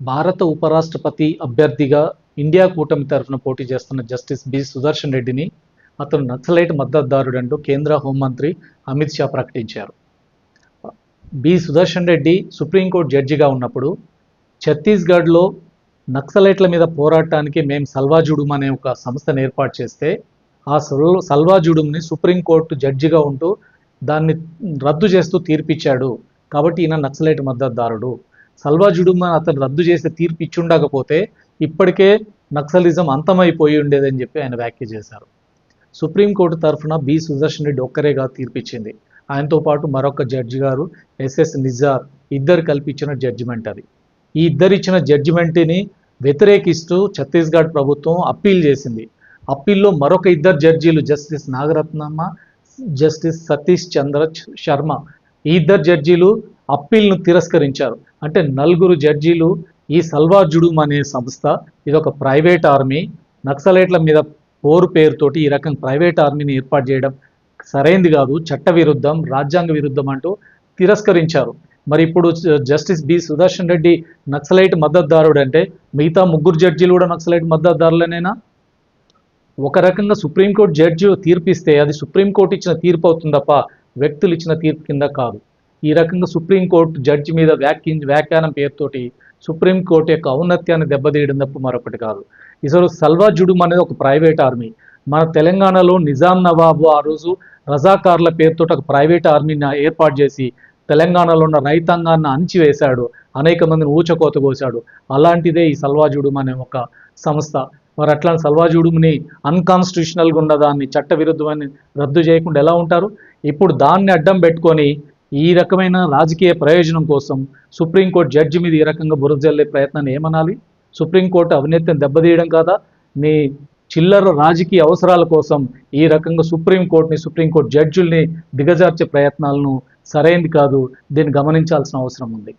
భారత ఉపరాష్ట్రపతి అభ్యర్థిగా ఇండియా కూటమి తరఫున పోటీ చేస్తున్న జస్టిస్ బి సుదర్శన్ రెడ్డిని అతను నక్సలైట్ మద్దతుదారుడంటూ కేంద్ర హోంమంత్రి అమిత్ షా ప్రకటించారు. బి సుదర్శన్ రెడ్డి సుప్రీంకోర్టు జడ్జిగా ఉన్నప్పుడు ఛత్తీస్గఢ్లో నక్సలైట్ల మీద పోరాటానికి మేము సల్వాజుడుమ్ అనే ఒక సంస్థను ఏర్పాటు చేస్తే ఆ సల్ సల్వాజుడుమ్ని సుప్రీంకోర్టు జడ్జిగా ఉంటూ దాన్ని రద్దు చేస్తూ తీర్పిచ్చాడు. కాబట్టి ఈయన నక్సలైట్ మద్దతుదారుడు. సల్వాజుడుమ్ అని అతను రద్దు చేసి తీర్పు ఇచ్చుండకపోతే ఇప్పటికే నక్సలిజం అంతమైపోయి ఉండేదని చెప్పి ఆయన వ్యాఖ్య చేశారు. సుప్రీంకోర్టు తరఫున బి. సుదర్శన్ రెడ్డి ఒక్కరేగా తీర్పిచ్చింది. ఆయనతో పాటు మరొక జడ్జి గారు ఎస్ఎస్ నిజార్ ఇద్దరు కల్పించిన జడ్జిమెంట్ అది. ఈ ఇద్దరు ఇచ్చిన జడ్జిమెంట్ని వ్యతిరేకిస్తూ ఛత్తీస్గఢ్ ప్రభుత్వం అప్పీల్ చేసింది. అప్పీల్లో మరొక ఇద్దరు జడ్జీలు జస్టిస్ నాగరత్నమ్మ జస్టిస్ సతీష్ చంద్ర శర్మ. ఈ ఇద్దరు జడ్జీలు అప్పీల్ను తిరస్కరించారు. అంటే నలుగురు జడ్జీలు ఈ సల్వార్ జుడుమ్ అనే సంస్థ ఇది ఒక ప్రైవేట్ ఆర్మీ నక్సలైట్ల మీద పోరు పేరుతోటి ఈ రకం ప్రైవేట్ ఆర్మీని ఏర్పాటు చేయడం సరైంది కాదు. చట్ట విరుద్ధం రాజ్యాంగ విరుద్ధం అంటూ తిరస్కరించారు. మరి ఇప్పుడు justice B Sudarshan Reddy naxalite మద్దతుదారుడు అంటే మిగతా ముగ్గురు జడ్జీలు కూడా నక్సలైట్ మద్దతుదారులనేనా? ఒక రకంగా సుప్రీంకోర్టు జడ్జి తీర్పిస్తే అది సుప్రీంకోర్టు ఇచ్చిన తీర్పు అవుతుంది తప్ప వ్యక్తులు ఇచ్చిన తీర్పు కింద కాదు. ఈ రకంగా సుప్రీంకోర్టు జడ్జి మీద వ్యాఖ్య వ్యాఖ్యానం పేరుతోటి సుప్రీంకోర్టు యొక్క ఔన్నత్యాన్ని దెబ్బతీయడం తప్ప మరొకటి కాదు. ఇసలు సల్వా జుడుమ్ అనేది ఒక ప్రైవేట్ ఆర్మీ. మన తెలంగాణలో నిజాం నవాబు ఆ రోజు రజాకార్ల పేరుతో ఒక ప్రైవేట్ ఆర్మీని ఏర్పాటు చేసి తెలంగాణలో ఉన్న రైతాంగాన్ని అణిచివేశాడు. అనేక మందిని ఊచకోత కోశాడు. అలాంటిదే ఈ సల్వాజుడుమ్ అనే ఒక సంస్థ. మరి అట్లాంటి సల్వాజుడుమ్ని అన్కాన్స్టిట్యూషనల్గా ఉన్న దాన్ని చట్ట విరుద్ధమని రద్దు చేయకుండా ఎలా ఉంటారు? ఇప్పుడు దాన్ని అడ్డం పెట్టుకొని ఈ రకమైన రాజకీయ ప్రయోజనం కోసం సుప్రీంకోర్టు జడ్జి మీద ఈ రకంగా బురద జల్లే ప్రయత్నాన్ని ఏమనాలి? సుప్రీంకోర్టు అవినీతిని దెబ్బతీయడం కాదా? నీ చిల్లర రాజకీయ అవసరాల కోసం ఈ రకంగా సుప్రీంకోర్టుని సుప్రీంకోర్టు జడ్జుల్ని దిగజార్చే ప్రయత్నాలను సరైంది కాదు. దీన్ని గమనించాల్సిన అవసరం ఉంది.